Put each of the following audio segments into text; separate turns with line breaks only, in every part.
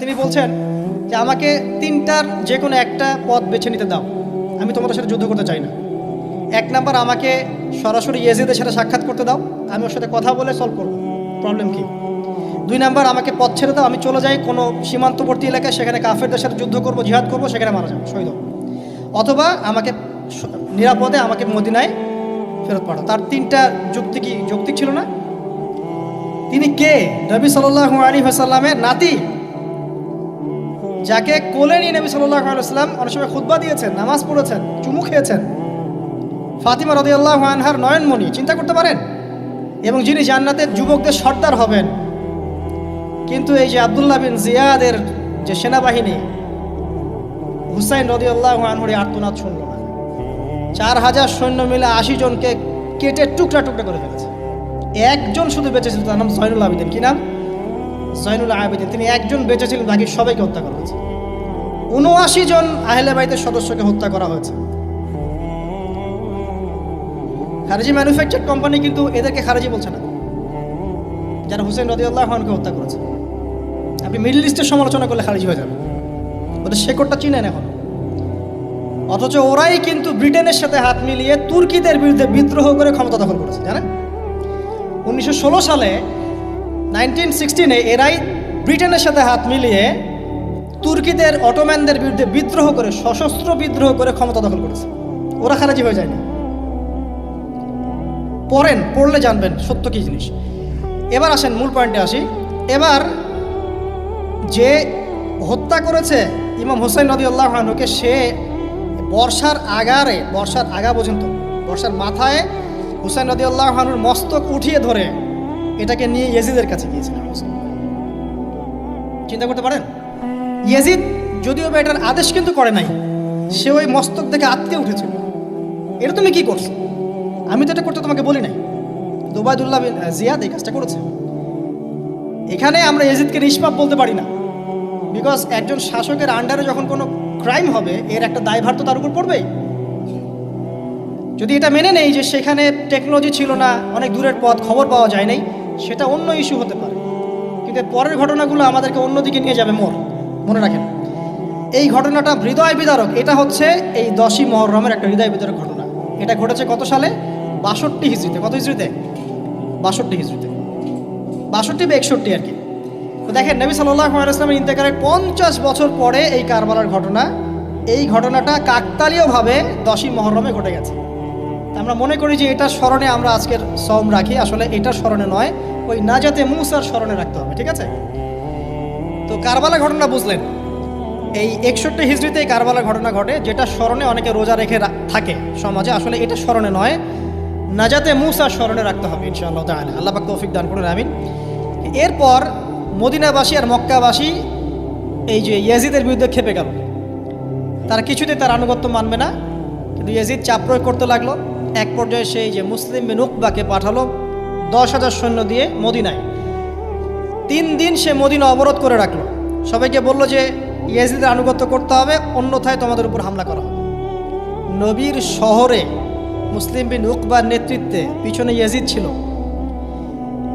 তিনি বলছেন যে, আমাকে তিনটার যে কোনো একটা পথ বেছে নিতে দাও। আমি তোমাদের সাথে যুদ্ধ করতে চাই না। এক নাম্বার, আমাকে সরাসরি ইয়েজিদের সাথে সাক্ষাৎ করতে দাও। আমি ওর সাথে কথা বলে সলভ করব। প্রবলেম কি? দুই নাম্বার, আমাকে পথ ছেড়ে দাও। আমি চলে যাই কোনো সীমান্তবর্তী এলাকায় সেখানে কাফেরদের সাথে যুদ্ধ করব, জিহাদ করব, সেখানে মারা যাব। শহীদ অথবা আমাকে নিরাপদে আমাকে মদিনায় ফেরত পাঠাও। তার তিনটা যুক্তি কি, যৌক্তিক ছিল না? তিনি কে? নবী সাল্লাহ আলী হাসাল্লামের নাতি? যাকে কোলে নিয়ে নবী সাল্লাহ আলাইসাল্লাম অনেক সময় খুদ্া দিয়েছেন, নামাজ পড়েছেন, চুমু খেয়েছেন। ফাতিমা রদি আল্লাহ আনহার নয়নমণি, চিন্তা করতে পারেন? এবং যিনি জান্নাতের যুবকদের সর্দার হবেন। কিন্তু এই যে আবদুল্লাহ বিন জিয়াদের যে সেনাবাহিনী, হুসাইন রদি আল্লাহ আনহরি আর্তনাদ শুনল না। চার হাজার সৈন্য মিলে আশি জনকে কেটে টুকরা টুকরা করে ফেলেছে। একজন শুধু বেঁচে ছিল, তার নাম জয়নুল আবিদিন। কি নাম? জয়নুল আবেদিন, তিনি একজন বেঁচে ছিলেন, বাকি সবাইকে হত্যা করা হয়েছে। উনআশি জন আহলে বাইতের সদস্যকে হত্যা করা হয়েছে। খারেজি ম্যানুফ্যাকচার কোম্পানি কিন্তু এদেরকে খারেজি বলছে না। যারা হুসেন রদিউল্লাহ খানকে হত্যা করেছে। আপনি মিডল ইস্টের সমালোচনা করলে খারিজি হয়ে যাবে। ওদের শেকড়টা চিনেন এখন। অথচ ওরাই কিন্তু ব্রিটেনের সাথে হাত মিলিয়ে তুর্কিদের বিরুদ্ধে বিদ্রোহ করে ক্ষমতা দখল করেছে, জানেন? উনিশশো ষোলো সালে নাইনটিন সিক্সটিনে এরাই ব্রিটেনের সাথে হাত মিলিয়ে তুর্কিদের অটোম্যানদের বিরুদ্ধে বিদ্রোহ করে, সশস্ত্র বিদ্রোহ করে ক্ষমতা দখল করেছে। ওরা খারাজি হয়ে যায়নি পড়েন, পড়লে জানবেন সত্য কী জিনিস। এবার আসেন, মূল পয়েন্টে আসি। এবার যে হত্যা করেছে ইমাম হোসেন নদী আল্লাহ আনহুকে, সে বর্ষার আগারে, বর্ষার আগা পর্যন্ত, বর্ষার মাথায় হুসেন নদী আল্লাহ আনহুর মস্তক উঠিয়ে ধরে এটাকে নিয়ে ইয়েজিদের কাছে গিয়েছিলেন চিন্তা করতে পারেন? ইয়েজিদ যদিও বা এটার আদেশ কিন্তু করে নাই, সে ওই মস্তক থেকে আটকে উঠেছিল। এটা তুমি কি করছ? আমি তো এটা করতে তোমাকে বলি নাই। দুবাইদুল্লাহ জিয়াদ এই কাজটা করেছে। এখানে আমরা ইয়েজিদকে নিষ্পাপ বলতে পারি না। বিকজ একজন শাসকের আন্ডারে যখন কোনো ক্রাইম হবে, এর একটা দায়ভার তো তার উপর পড়বেই। যদি এটা মেনে নেই যে সেখানে টেকনোলজি ছিল না, অনেক দূরের পথ, খবর পাওয়া যায় নাই সেটা অন্য ইস্যু হতে পারে। কিন্তু পরের ঘটনাগুলো আমাদেরকে অন্যদিকে নিয়ে যাবে মোর মনে রাখেন, এই ঘটনাটা হৃদয় বিদারক, এটা হচ্ছে এই দশই মহরমের একটা হৃদয় বিদারক ঘটনা। এটা ঘটেছে কত সালে? বাষট্টি হিজড়িতে। কত হিজড়িতে? বাষট্টি হিজড়িতে। বাষট্টি বা একষট্টি আর কি। তো দেখেন, নবী সাল্লাহ ইসলামের ইন্তেকারের পঞ্চাশ বছর পরে এই কারবালার ঘটনা, এই ঘটনাটা কাকতালীয়ভাবে দশই মহরমে ঘটে গেছে। আমরা মনে করি যে এটার স্মরণে আমরা আজকের সম রাখি। আসলে এটার স্মরণে নয়, ওই না নাজাতে মুসার স্মরণে রাখতে হবে, ঠিক আছে? তো কারবালা ঘটনা বুঝলেন। এই একষট্টি হিজড়িতে এই কারবালা ঘটনা ঘটে, যেটা স্মরণে অনেকে রোজা রেখে থাকে সমাজে। আসলে এটা স্মরণে নয় না নাজাতে মুসার স্মরণে রাখতে হবে, ইনশাআল্লাহ তাহলে আল্লাহ তৌফিক দান করুন, আমিন। এরপর মদিনাবাসী আর মক্কাবাসী এই যে ইয়াজিদের বিরুদ্ধে খেপে গেল। তারা কিছুতে তার আনুগত্য মানবে না, কিন্তু ইয়াজিদ চাপ প্রয়োগ করতে লাগল। এক পর্যায়ে সেই যে মুসলিম বিন উকবাকে পাঠালো, দশ হাজার সৈন্য দিয়ে মদিনায়। তিন দিন সে মদিনা অবরোধ করে রাখল। সবাইকে বলল যে, ইয়াজিদের আনুগত্য করতে হবে, অন্যথায় তোমাদের উপর হামলা করা হবে। নবীর শহরে মুসলিম বিন উকবার নেতৃত্বে পিছনে ইয়াজিদ ছিল।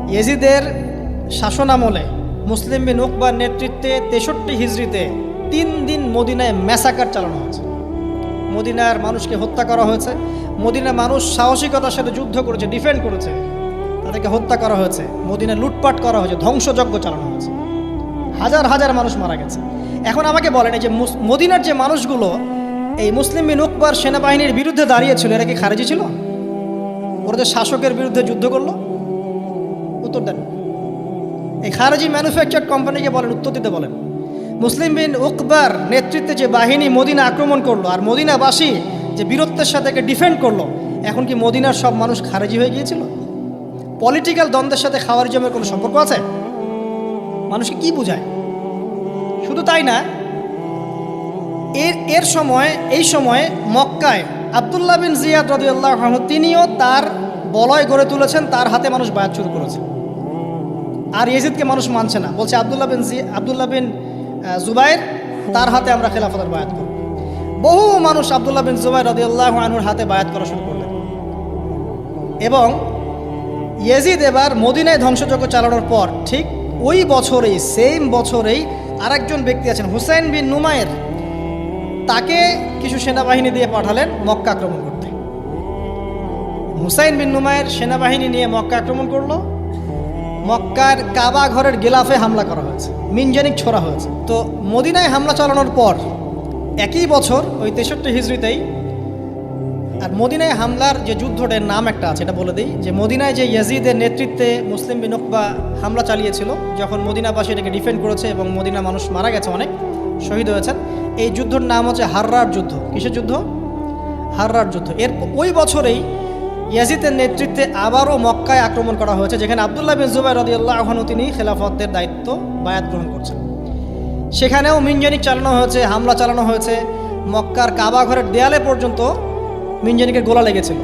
ইয়েজিদের শাসনামলে মুসলিম বিন উকবার নেতৃত্বে তেষট্টি হিজড়িতে তিন দিন মদিনায় ম্যাসাকার চালানো হয়েছে। মদিনার মানুষকে হত্যা করা হয়েছে। মদিনার মানুষ সাহসিকতার সাথে যুদ্ধ করেছে ডিফেন্ড করেছে। তাদেরকে হত্যা করা হয়েছে মদিনা লুটপাট করা হয়েছে, ধ্বংসযজ্ঞ চালানো হয়েছে। হাজার হাজার মানুষ মারা গেছে। এখন আমাকে বলেন, এই যে মদিনার যে মানুষগুলো, এই মুসলিম বিন উকবার সেনাবাহিনীর বিরুদ্ধে দাঁড়িয়েছিল এরা কি খারেজি ছিল? ওরা যে শাসকের বিরুদ্ধে যুদ্ধ করল? উত্তর দেন। এই খারাজি ম্যানুফ্যাকচার কোম্পানিকে বলেন, উত্তর দিতে বলেন। মুসলিম বিন উকবার নেতৃত্বে যে বাহিনী মদিনা আক্রমণ করল, আর মদিনাবাসী যে বীরত্বের সাথে একে ডিফেন্ড করল, এখন কি মদিনার সব মানুষ খারেজি হয়ে গিয়েছিল? পলিটিক্যাল দ্বন্দ্বের সাথে খাওয়ারিজমের কোনো সম্পর্ক আছে? মানুষকে কি বোঝায়? শুধু তাই না, এর এর সময়, এই সময়ে মক্কায় আবদুল্লাহ বিন জিয়াদ রদিউল্লাহ তিনিও তার বলয় গড়ে তুলেছেন, তার হাতে মানুষ বায়াত শুরু করেছে। আর ইয়েজিদকে মানুষ মানছে না। বলছে আবদুল্লাহ বিন জি, আবদুল্লাহ বিন জুবাইর, তার হাতে আমরা খেলাফতের বায়াত করব। বহু মানুষ আবদুল্লাহ বিন জুবাইর রদিউল্লাহ আনুর হাতে বায়াত করা শুরু করলেন। এবং ইয়েজিদ এবার মদিনায় ধ্বংসযজ্ঞ চালানোর পর ঠিক ওই বছরেই সেম বছরেই আরেকজন ব্যক্তি আছেন, হুসাইন বিন নুমায়ের তাকে কিছু সেনাবাহিনী দিয়ে পাঠালেন মক্কা আক্রমণ করতে। হুসাইন বিন নুমায়ের সেনাবাহিনী নিয়ে মক্কা আক্রমণ করল। মক্কার কাবা ঘরের গেলাফে হামলা করা হয়েছে, মিনজানিক ছোড়া হয়েছে। তো মদিনায় হামলা চালানোর পর একই বছর ওই তেষট্টি হিজড়িতেই আর মদিনায় হামলার যে যুদ্ধটার নাম একটা আছে, এটা বলে দিই, যে মদিনায় যে ইয়াজিদের নেতৃত্বে মুসলিম বিনকবা হামলা চালিয়েছিল, যখন মদিনাবাসী এটাকে ডিফেন্ড করেছে এবং মদিনা মানুষ মারা গেছে অনেক, শহীদ হয়েছেন, এই যুদ্ধর নাম হচ্ছে হাররার যুদ্ধ। কিসের যুদ্ধ? হাররার যুদ্ধ। এর ওই বছরেই ইয়াজিদের নেতৃত্বে আবারও মক্কায় আক্রমণ করা হয়েছে, যেখানে আবদুল্লাহ বিন জুবাই রদিয়াল্লাহ তিনি খেলাফতের দায়িত্ব বায়াত গ্রহণ করছেন। সেখানেও মিঞ্জনি চালানো হয়েছে, হামলা চালানো হয়েছে। মক্কার কাবা ঘরের দেয়ালে পর্যন্ত মিঞ্জনিকে গোলা লেগেছিল।